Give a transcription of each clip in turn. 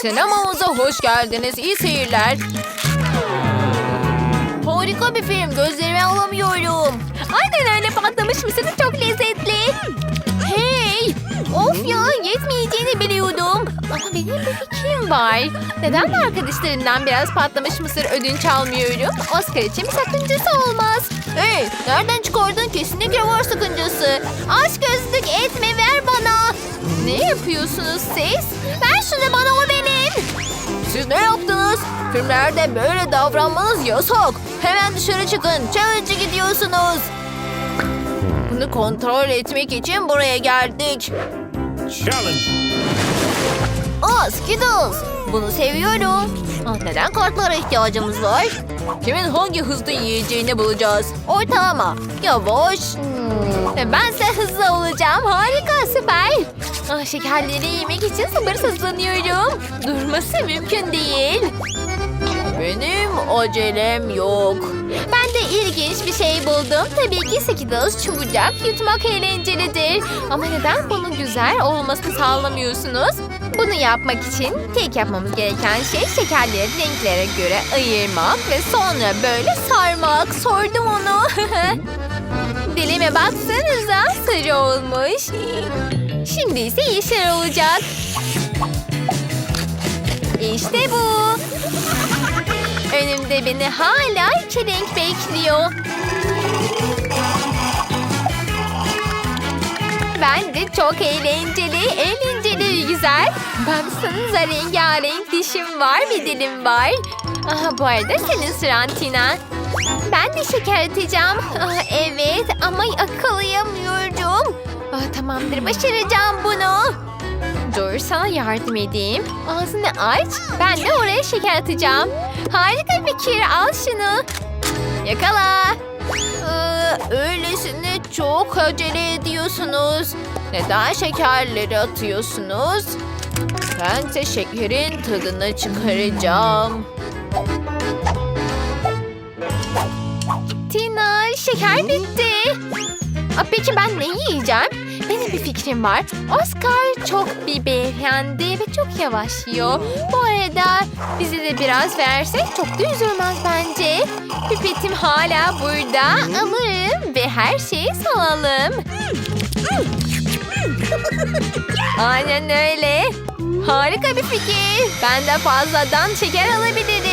Sinemamıza hoş geldiniz. İyi seyirler. Harika bir film. Gözlerime alamıyorum. Aynen öyle patlamış mısırı çok lezzetli. Hey! Of ya yetmeyeceğini biliyordum. Ama benim bir fikrim var. Neden arkadaşlarımdan biraz patlamış mısır ödünç almıyorum? Oscar için bir sakıncası olmaz. Hey! Nereden çıkardın? Kesinlikle var sakıncası. Aç gözlük etme ver bana. Ne yapıyorsunuz siz? Ver şunu bana o benim. Siz ne yaptınız? Filmlerde böyle davranmanız yasak. Hemen dışarı çıkın. Challenge'a gidiyorsunuz. Bunu kontrol etmek için buraya geldik. Challenge. Aa Skittles. Bunu seviyorum. Ah, neden kartlara ihtiyacımız var? Kimin hangi hızlı yiyeceğini bulacağız. Ortalama. Yavaş. Ve bense hızlı olacağım. Harika süper. Ah, şekerleri yemek için sabırsızlanıyorum. Durması mümkün değil. Benim acelem yok. Ben de ilginç bir şey buldum. Tabii ki Skittles çabucak yutmak eğlencelidir. Ama neden bunun güzel olmasını sağlamıyorsunuz? Bunu yapmak için tek yapmamız gereken şey şekerleri renklere göre ayırmak ve sonra böyle sarmak. Sordum onu. Dilime baksanıza sarı olmuş. Şimdi ise yeşil olacak. İşte bu. Önümde beni hala iki renk bekliyor. Ben de çok eğlenceli, eğlenceli güzel. Baksanıza rengarenk dişim var ve dilim var. Aha, bu arada senin sıran Tina. Ben de şeker atacağım. Ah, evet ama yakalayamıyorum. Ah, tamamdır başaracağım bunu. Dur sana yardım edeyim. Ağzını aç. Ben de oraya şeker atacağım. Harika fikir. Al şunu. Yakala. Ee, öylesine çok acele ediyorsunuz. Neden şekerleri atıyorsunuz? Bense şekerin tadını çıkaracağım. Şeker bitti. Aa, Peki ben ne yiyeceğim? Benim bir fikrim var. Oscar çok bir beyefendi ve çok yavaş yiyor. Bu arada bize de biraz versek çok da üzülmez bence. Pipetim hala burada. Alırım ve her şeyi salalım. Aynen öyle. Harika bir fikir. Ben de fazladan şeker alabilirim.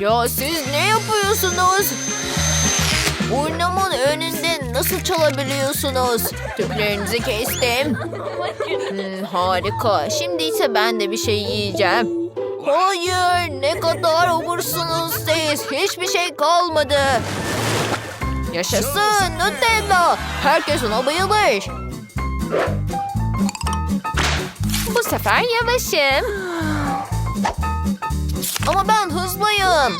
Ya siz ne yapıyorsunuz? Burnumun önünde nasıl çalabiliyorsunuz? Tüplerinizi kestim. Hmm, harika. Şimdi ise ben de bir şey yiyeceğim. Hayır, ne kadar obursunuz siz. Hiçbir şey kalmadı. Yaşasın Nutella. Herkes ona bayılır. Bu sefer yavaşım. Ama ben hızlıyım.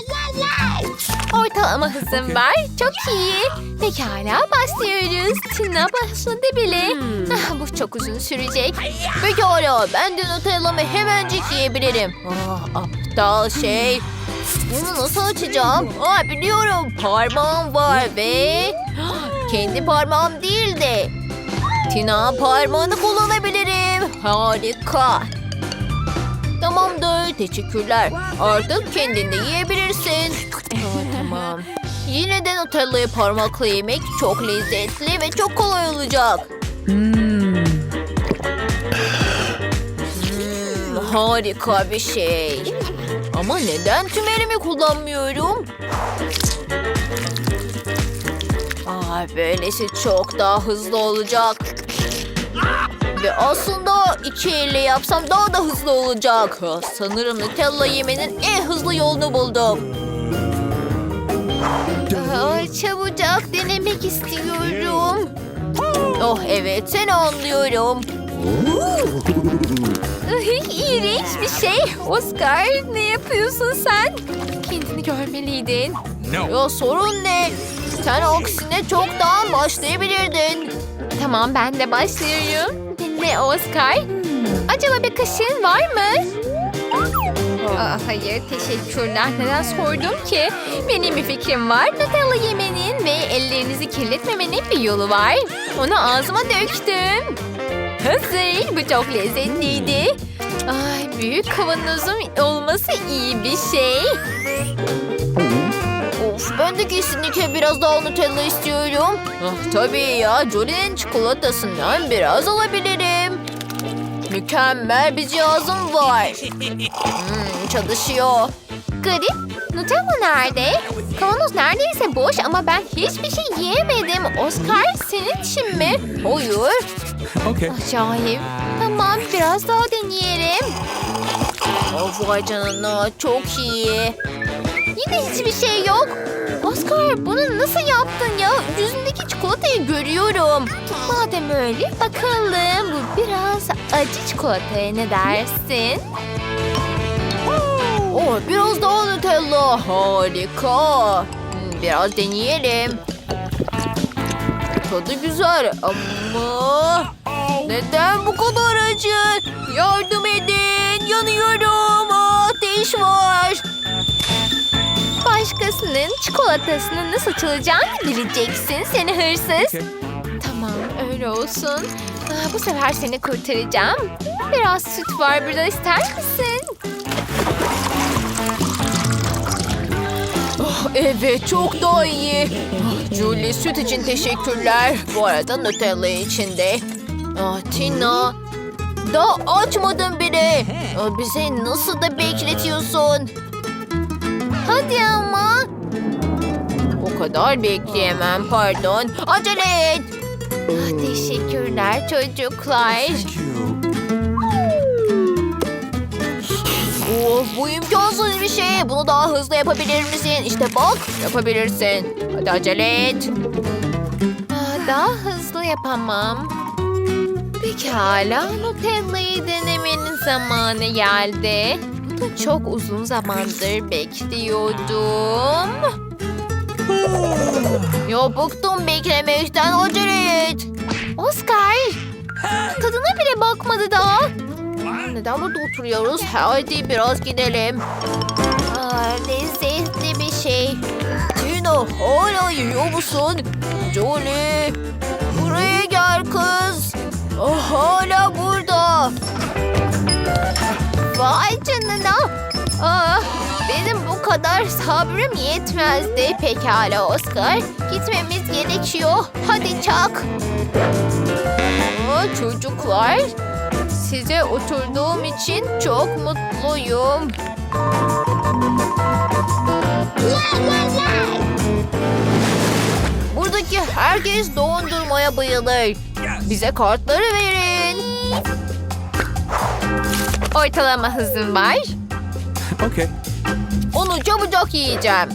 Ortalama hızım var. Çok iyi. Pekala başlıyoruz. Tina başladı bile. Ah, bu çok uzun sürecek. Pekala ben de Nutella'mı hemencik yiyebilirim. Ah, aptal şey. Bunu nasıl açacağım? Aa, biliyorum parmağım var ve... Kendi parmağım değil de... Tina parmağını kullanabilirim. Harika. Teşekkürler. Artık kendin de yiyebilirsin. Aa, tamam. Yine de Nutella'yı parmakla yemek çok lezzetli ve çok kolay olacak. Hmm, harika bir şey. Ama neden tüm elimi kullanmıyorum? Aa, böylesi çok daha hızlı olacak. Ve aslında iki elle yapsam daha da hızlı olacak. Sanırım Nutella yemenin en hızlı yolunu buldum. Aa, çabucak denemek istiyorum. Oh evet seni anlıyorum. İğrenç bir şey. Oscar ne yapıyorsun sen? Kendini görmeliydin. No. Ya sorun ne? Sen aksine çoktan başlayabilirdin. Tamam ben de başlıyorum. Dinle Oscar. Acaba bir kaşığın var mı? Aa, hayır teşekkürler. Neden sordum ki? Benim bir fikrim var. Nutella yemenin ve ellerinizi kirletmemenin bir yolu var. Onu ağzıma döktüm. hazır. Bu çok lezzetliydi. Ay büyük kavanozum olması iyi bir şey. Of ben de kesinlikle biraz daha Nutella istiyorum. Ah, tabii ya Jolie'nin çikolatasından biraz alabilirim. Mükemmel bir cihazım var. Hmm, çalışıyor. Garip. Nutella nerede? Kavanoz neredeyse boş ama ben hiçbir şey yiyemedim. Oscar senin için mi? Hayır. Okay. Acayip. Tamam biraz daha deneyelim. Of vay canına çok iyi. Yine hiçbir şey yok. Oscar bunu nasıl yaptın ya? Yüzündeki çikolatayı görüyorum. Madem öyle bakalım. Bu biraz acı çikolataya ne dersin? Oh, biraz daha Nutella. Harika. Hmm, Biraz deneyelim. Tadı güzel ama... Neden bu kadar acı? Yardım edin. Yanıyorum. Ateş var. Başkasının çikolatasını nasıl çalacağını bileceksin seni hırsız. Okay. Tamam öyle olsun. Aa, bu sefer seni kurtaracağım. Biraz süt var burada ister misin? Oh, evet çok daha iyi. Ah, Julie süt için teşekkürler. Bu arada Nutella için de. Ah, Tina. Daha açmadın bile. Ah, bizi nasıl da bekletiyorsun? Hadi ama. O kadar bekleyemem pardon. Acele et. Ah, Teşekkürler çocuklar. Of bu imkansız bir şey. Bunu daha hızlı yapabilir misin? İşte bak yapabilirsin. Hadi acele et. Ah, Daha hızlı yapamam. Pekala Nutella'yı denemenin zamanı geldi. Çok uzun zamandır bekliyordum. Ya bıktım beklemekten acele et. Oscar tadına bile bakmadı daha. Neden burada oturuyoruz? Hadi biraz gidelim. Aa, lezzetli bir şey. Tina hala yiyor musun? Jolie buraya gel kız. Hala burada. Vay canına. Aa, benim bu kadar sabrım yetmezdi. Pekala Oscar. Gitmemiz gerekiyor. Hadi çak. Aa, çocuklar. Size oturduğum için çok mutluyum. Buradaki herkes dondurmaya bayılır. Bize kartları verin. Ortalama hızım var. Okay. Onu çabucak yiyeceğim.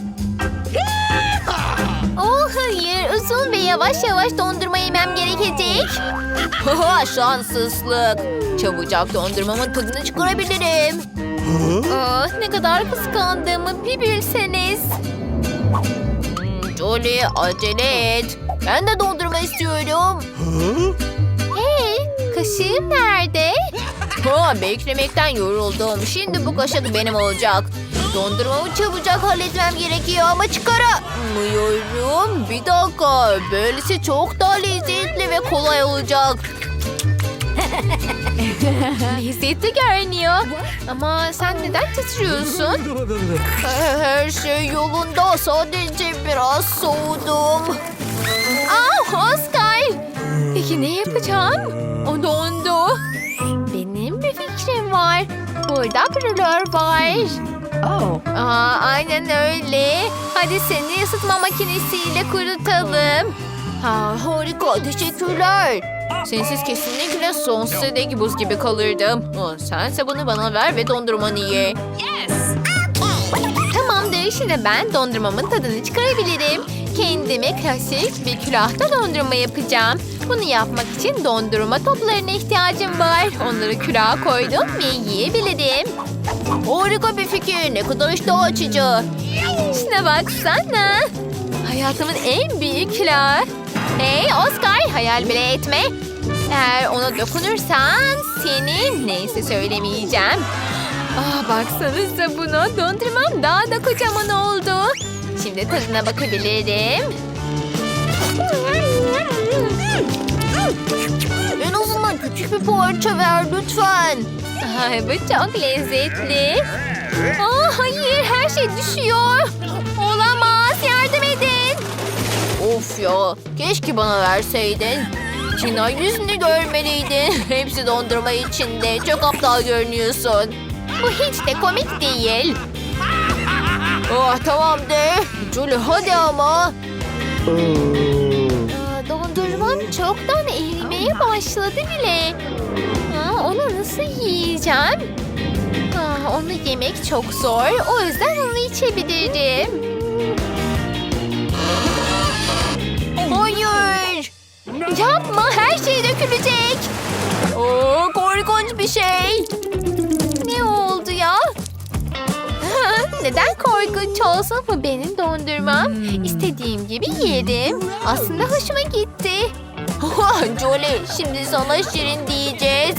Oh hayır uzun ve yavaş yavaş dondurma yemem gerekecek. Haha şanssızlık. Çabucak dondurmamın tadını çıkarabilirim. Ah, ne kadar kıskandığımı bir bilseniz. Hmm, Jolie acele et. Ben de dondurma istiyorum. Hey kaşığım nerede? Ha, beklemekten yoruldum. Şimdi bu kaşık benim olacak. Dondurmamı çabucak halletmem gerekiyor ama çıkaramıyorum. Bir dakika. Böylesi çok daha lezzetli ve kolay olacak. lezzetli görünüyor. Ama sen neden titriyorsun? Her şey yolunda. Sadece biraz soğudum. Aa Oscar. Peki ne yapacağım? O Burada brülör var. Oh. Aa, aynen öyle. Hadi seni ısıtma makinesiyle kurutalım. Ha, harika, teşekkürler. Sensiz kesinlikle sonsuza dek buz gibi kalırdım. Aa, sense bunu bana ver ve dondurmanı ye. Tamamdır, şimdi ben dondurmamın tadını çıkarabilirim. Kendime klasik bir külahta dondurma yapacağım. Bunu yapmak için dondurma toplarına ihtiyacım var. Onları külaha koydum ve yiyebilirim. Harika bir fikir. Ne kadar iştah açıcı. Şuna baksana. Hayatımın en büyük külahı. Hey Oscar hayal bile etme. Eğer ona dokunursan seni neyse söylemeyeceğim. Ah baksanıza buna dondurmam daha da kocaman oldu. Şimdi tadına bakabilirim. En azından küçük bir parça ver lütfen. Ay, bu çok lezzetli. Aa, hayır her şey düşüyor. Olamaz yardım edin. Of ya keşke bana verseydin. Tina yüzünü görmeliydin. Hepsi dondurma içinde. Çok aptal görünüyorsun. Bu hiç de komik değil. Oh tamam de. Julie hadi ama. Çoktan erimeye başladı bile. Aa, onu nasıl yiyeceğim? Aa, onu yemek çok zor. O yüzden onu içebilirim. Hayır. Yapma her şey dökülecek. Oo, korkunç bir şey. Ne oldu ya? Neden korkunç olsun bu benim dondurmam? İstediğim gibi yerim. Aslında hoşuma gitti. Jolie şimdi sana şirin diyeceğiz.